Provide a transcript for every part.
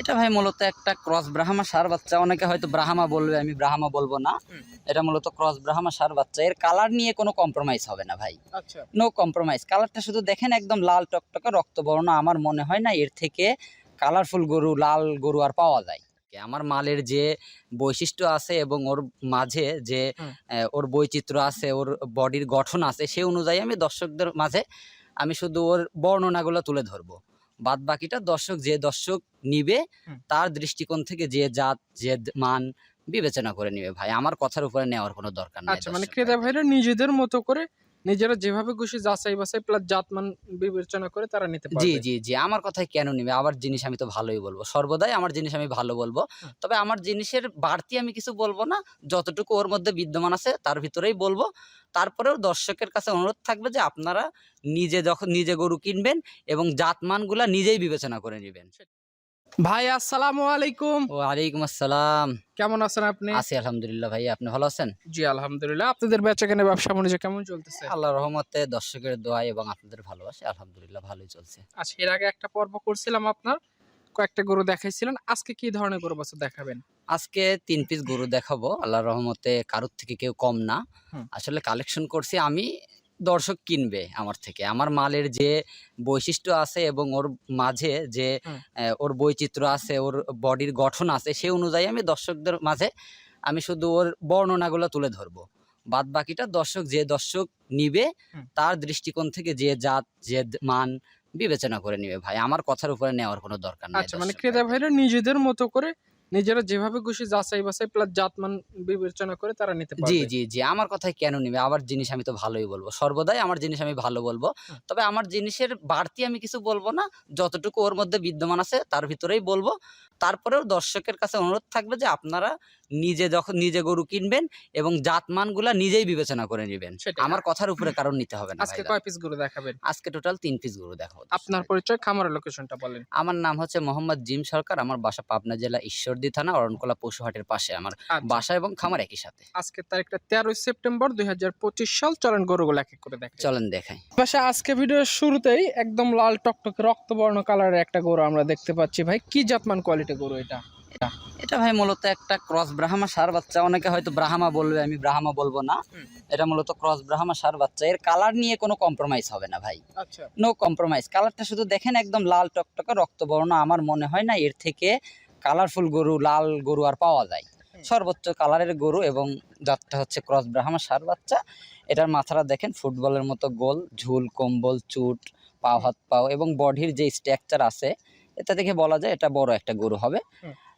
এটা ভাই মূলত একটা ক্রস ব্রাহ্মা সার বাচ্চা। অনেকে হয়তো ব্রাহ্মা বলবে আমি ব্রাহ্মা বলব না। এটা মূলত ক্রস ব্রাহ্মা সার বাচ্চা। এর কালার নিয়ে কোনো কম্প্রোমাইজ হবে না ভাই। নো কম্প্রোমাইজ কালারটা শুধু দেখেন একদম লাল টকটকে রক্তবর্ণ আমার মনে হয় না এর থেকে কালারফুল গরু লাল গরু আর পাওয়া যায়। আমার মালের যে বৈশিষ্ট্য আছে এবং ওর মাঝে যে ওর বৈচিত্র্য আছে ওর বডির গঠন আছে সেই অনুযায়ী আমি দর্শকদের মাঝে আমি শুধু ওর বর্ণনাগুলো তুলে ধরবো। বাদ বাকিটা দর্শক যে দর্শক নিবে তার দৃষ্টিকোণ থেকে যে জাত যে মান বিবেচনা করে নিবে ভাই। আমার কথার উপরে নেওয়ার কোনো দরকার নেই আচ্ছা মানে ক্রেতা ভাইরা নিজেদের মতো করে নিজেরা যেভাবে খুশি যাচাই বাছাই প্লাস জাতমান বিবেচনা করে তারা নিতে জি জি জি আমার কথাই কেন নিবে? আমার জিনিস আমি তো ভালোই বলব। সর্বদাই আমার জিনিস আমি ভালো বলব। তবে আমার জিনিসের বাড়তি আমি কিছু বলব না। যতটুকু ওর মধ্যে বিদ্যমান আছে তার ভিতরেই বলব। তারপরেও দর্শকের কাছে অনুরোধ থাকবে যে আপনারা নিজে যখন নিজে গরু কিনবেন এবং জাতমানগুলা নিজেই বিবেচনা করে নেবেন। ভাই আসসালামু আলাইকুম। ও আলাইকুম আসসালাম। কেমন আছেন আপনি? আছি আলহামদুলিল্লাহ ভাই আপনি ভালো আছেন? জি আলহামদুলিল্লাহ। আপনাদের বেচা কেনা ব্যবসা বাণিজ্য কেমন চলতেছে? আল্লাহ রহমতে দর্শকের দোয়া এবং আপনাদের ভালোবাসে আলহামদুলিল্লাহ ভালোই চলছে। আচ্ছা এর আগে একটা পর্ব করছিলাম আপনার। কয়েকটা গরু দেখাইছিলেন। আজকে কি ধরনের গরু বাছুর দেখাবেন? আজকে তিন পিস গরু দেখাবো। আল্লাহ রহমতে কারোর থেকে কেউ কম না। আসলে কালেকশন করছি আমি। দর্শক কিনবে আমার থেকে। আমার মালের যে বৈশিষ্ট্য আছে এবং ওর মাঝে যে ওর বৈচিত্র্য আছে ওর বডির গঠন আছে সেই অনুযায়ী আমি দর্শকদের মাঝে আমি শুধু ওর বর্ণনাগুলো তুলে ধরবো। বাদ বাকিটা দর্শক যে দর্শক নিবে তার দৃষ্টিকোণ থেকে যে জাত যে মান বিবেচনা করে নিবে ভাই। আমার কথার উপরে নেওয়ার কোনো দরকার নেই আচ্ছা মানে ক্রেতা ভাইরা নিজেদের মতো করে নিজেরা যেভাবে খুশি যাচাই বাছাই প্লাস জাতমান বিবেচনা করে তারা নিতে জি পারবে। জি জি আমার কথাই কেন নিবে? আমার জিনিস আমি তো ভালোই বলব। সর্বদাই আমার জিনিস আমি ভালো বলব। তবে আমার জিনিসের বাড়তি আমি কিছু বলব না। যতটুকু ওর মধ্যে বিদ্যমান আছে তার ভিতরেই বলব। তারপরেও দর্শকের কাছে অনুরোধ থাকবে যে আপনারা নিজে যখন নিজে গরু কিনবেন এবং জাতমানগুলা নিজেই বিবেচনা করে নেবেন। আমার কথার উপরে কারণ নিতে হবে না আজকে। কয় পিস গরু দেখাবেন? আজকে টোটাল তিন পিস গরু দেখাবো। আপনার পরিচয় খামারের লোকেশনটা বলেন। আমার নাম হচ্ছে মোহাম্মদ জিম সরকার। আমার বাসা পাবনা জেলা ঈশ্বরদী থানা অরণকোলা পশুহাটের পাশে আমার আচ্ছা, বাসা এবং খামার একই সাথে। আজকে তারিখটা তেরোই সেপ্টেম্বর দুই সাল। চলেন গরুগুলো এক এক করে দেখেন চলেন দেখাই। পাশে আজকে ভিডিওর শুরুতেই একদম লাল টকটকে রক্তবর্ণ কালারের একটা গরু আমরা দেখতে পাচ্ছি। ভাই কি জাতমান কোয়ালিটি গরু এটা? এটা ভাই মূলত একটা ক্রস ব্রাহ্মা সার বাচ্চা। অনেকে হয়তো ব্রাহ্মা বলবে আমি ব্রাহ্মা বলব না। এটা মূলত ক্রস ব্রাহ্মা সার বাচ্চা। এর কালার নিয়ে কোনো কম্প্রোমাইজ হবে না ভাই। নো কম্প্রোমাইজ কালারটা শুধু দেখেন একদম লাল টকটকে রক্তবর্ণ। আমার মনে হয় না এর থেকে কালারফুল গরু লাল গরু আর পাওয়া যায়। সর্বোচ্চ কালারের গরু এবং জাতটা হচ্ছে ক্রস ব্রাহ্মা সার বাচ্চা। এটার মাথাটা দেখেন ফুটবলের মতো গোল ঝুল কম্বল চুট পাও হাত পাও এবং বডির যে স্ট্রাকচার আছে এটা দেখে বলা যায় এটা বড় একটা গরু হবে।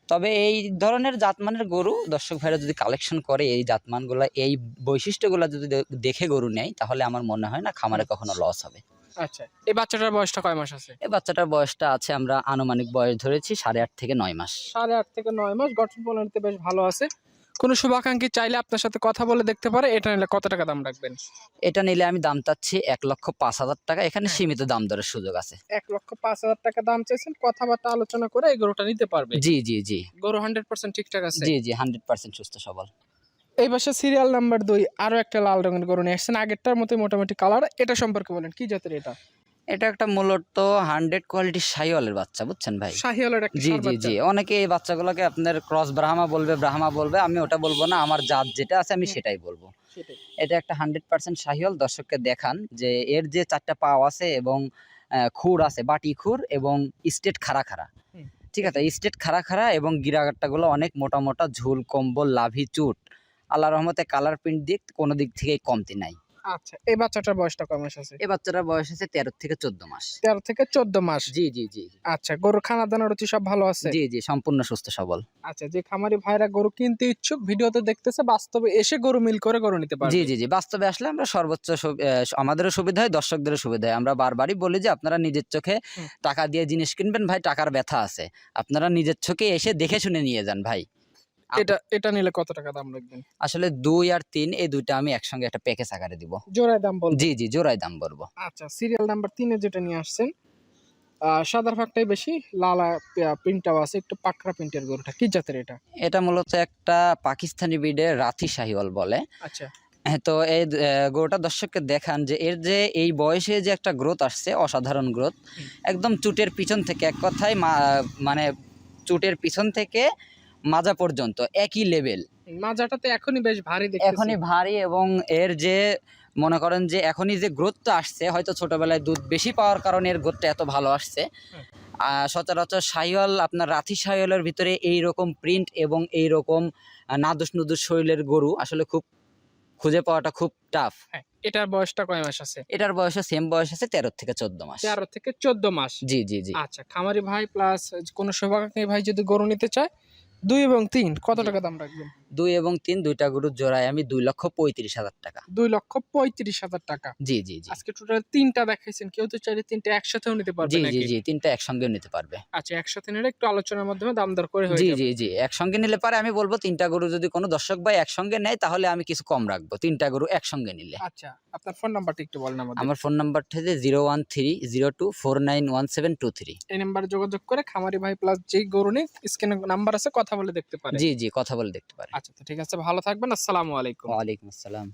তবে এই ধরনের জাতমানের গরু দর্শক ভাইরা যদি কালেকশন করে এই জাতমানগুলো এই বৈশিষ্ট্যগুলো যদি দেখে গরু নেয় তাহলে আমার মনে হয় না খামারে কখনো লস হবে। আচ্ছা এই বাচ্চাটার বয়সটা কয় মাস আছে? এই বাচ্চাটার বয়সটা আছে আমরা আনুমানিক বয়স ধরেছি সাড়ে আট থেকে নয় মাস। সাড়ে আট থেকে নয় মাস গঠন প্রণালীতে বেশ ভালো আছে। কোনো শুভাকাঙ্ক্ষী চাইলে আপনার সাথে কথা বলে দেখতে পারে এটা নিলে কত টাকা দাম রাখবেন? এটা নিলে আমি দাম চাচ্ছি এক লক্ষ পাঁচ হাজার টাকা এখানে হ্যাঁ। সীমিত দাম দরের সুযোগ আছে। এক লক্ষ পাঁচ হাজার টাকা দাম চাইছেন কথাবার্তা আলোচনা করে এই গরুটা নিতে পারবে? জি জি জি। গরু হান্ড্রেড পার্সেন্ট ঠিকঠাক আছে? জি জি হান্ড্রেড পার্সেন্ট সুস্থ সবল। এই পাশে সিরিয়াল নাম্বার দুই আরও একটা লাল রঙের গরু নিয়ে আসছেন। আগেরটার মতোই মোটামুটি কালার এটা সম্পর্কে বলেন কি জাতের এটা? এটা একটা মূলত হান্ড্রেড কোয়ালিটির শাহিওয়ালের বাচ্চা বুঝছেন ভাই? শাহিওয়ালের জি জি জি। অনেকে এই বাচ্চাগুলোকে আপনার ক্রস ব্রাহ্মা বলবে ব্রাহ্মা বলবে আমি ওটা বলব না আমার জাত যেটা আছে আমি সেটাই বলব। এটা একটা হান্ড্রেড পার্সেন্ট সাহিওয়াল দর্শককে দেখান যে এর যে চারটা পাও আছে এবং খুর আছে বাটি খুর এবং স্টেট খাড়া খাড়া। ঠিক আছে স্টেট খাড়া খাড়া এবং গিরাগাট্টাগুলো অনেক মোটা মোটা ঝুল কম্বল লাভি চুট। আল্লাহ রহমতে কালার প্রিন্ট দিক কোনো দিক থেকেই কমতি নাই। আচ্ছা এই বাচ্চাটার বয়সটা কয় মাস আছে? এই বাচ্চাটার বয়স আছে তেরো থেকে চোদ্দ মাস। তেরো থেকে চোদ্দ মাস? জি জি জি। আচ্ছা গরুর খানা দানা রুচি সব ভালো আছে? জি জি সম্পূর্ণ সুস্থ সবল। আচ্ছা যে খামারি ভাইরা গরু কিনতে ইচ্ছুক ভিডিওতে দেখতেছে বাস্তবে এসে গরু মিল করে গরু নিতে পারবে। জি জি জি বাস্তবে আসলে আমরা সর্বোচ্চ আমাদেরও সুবিধা হয় দর্শকদেরও সুবিধা হয়। আমরা বারবারই বলি যে আপনারা নিজের চোখে টাকা দিয়ে জিনিস কিনবেন ভাই টাকার ব্যথা আছে। আপনারা নিজের চোখে এসে দেখে শুনে নিয়ে যান ভাই। এটা এটা নিলে কত টাকা দাম রাখবেন? আসলে দুই আর তিন এই দুইটা আমি একসঙ্গে একটা প্যাকেজ আকারে দিব। জোড়ায় দাম বল জি জি জোড়াই দাম বলব। আচ্ছা সিরিয়াল নাম্বার তিনে যেটা নিয়ে আসছেন সাদার ফাঁকটাই বেশি লালা প্রিন্টটাও আছে একটু পাকড়া প্রিন্টের গরুটা। কি জাতের এটা? এটা মূলত একটা পাকিস্তানি ব্রিডের রাথি শাহিওয়াল বলে। আচ্ছা। হ্যাঁ, তো এই গরুটা দর্শককে দেখান যে এর যে এই বয়সে যে একটা গ্রোথ আসছে অসাধারণ গ্রোথ একদম চুটের পিছন থেকে এক কথায় মানে চুটের পিছন থেকে মাজা পর্যন্ত একই লেভেল মাজাটা তো এখনই বেশ ভারী এখনই ভারী এবং এর যে মনে করেন যে এখনই যে গ্রোথটা আসছে হয়তো ছোটবেলায় দুধ বেশি পাওয়ার কারণে এর গ্রোথটা এত ভালো আসছে। হুম। সচরাচর সাহিওয়াল আপনার রাথি সাহিওয়ালের ভিতরে এই রকম প্রিন্ট এবং এই রকম নাদুস নুদুস শরীরের গরু আসলে খুব খুঁজে পাওয়াটা খুব টাফ হ্যাঁ, এটার বয়সটা কয় মাস আছে? এটার বয়সে সেম বয়স আছে তেরো থেকে চোদ্দ মাস। তেরো থেকে চোদ্দ মাস? জি জি জি। আচ্ছা খামারি ভাই প্লাস কোনো সৌভাগ্যী ভাই যদি গরু নিতে চায়? দুই এবং তিন। কত টাকা দাম রাখবেন? দুই এবং তিন দুইটা গরুর জোড়ায় আমি দুই লক্ষ পঁয়ত্রিশ হাজার টাকা। দুই লক্ষ পঁয়ত্রিশ হাজার টাকা। জি জি জি। আজকে টোটাল তিনটা দেখাইছেন কেউ তো চাইলে তিনটা একসাথেও নিতে পারবে জি জি জি তিনটা একসঙ্গে নিতে পারবে। আচ্ছা একসাথে নিলে একটু আলোচনার মাধ্যমে দাম দর করে জি জি জি একসঙ্গে নিলে পারে আমি বলব তিনটা গরু যদি কোনো দর্শক ভাই একসঙ্গে নেয় তাহলে আমি কিছু কম রাখব তিনটা গরু একসঙ্গে নিলে। আচ্ছা আপনার ফোন নাম্বারটা একটু বলেন আমাদের। আমার ফোন নাম্বারটা হচ্ছে zero one three zero two four nine one seven two three এই নাম্বারে যোগাযোগ করে খামারি ভাই প্লাস যেই গরু নিক স্ক্রিনে নাম্বার আছে কথা বলে দেখতে পারে। জি জি কথা বলে দেখতে পারে। আচ্ছা ঠিক আছে ভালো থাকবেন আসসালামু আলাইকুম। ওয়ালাইকুম আসসালাম।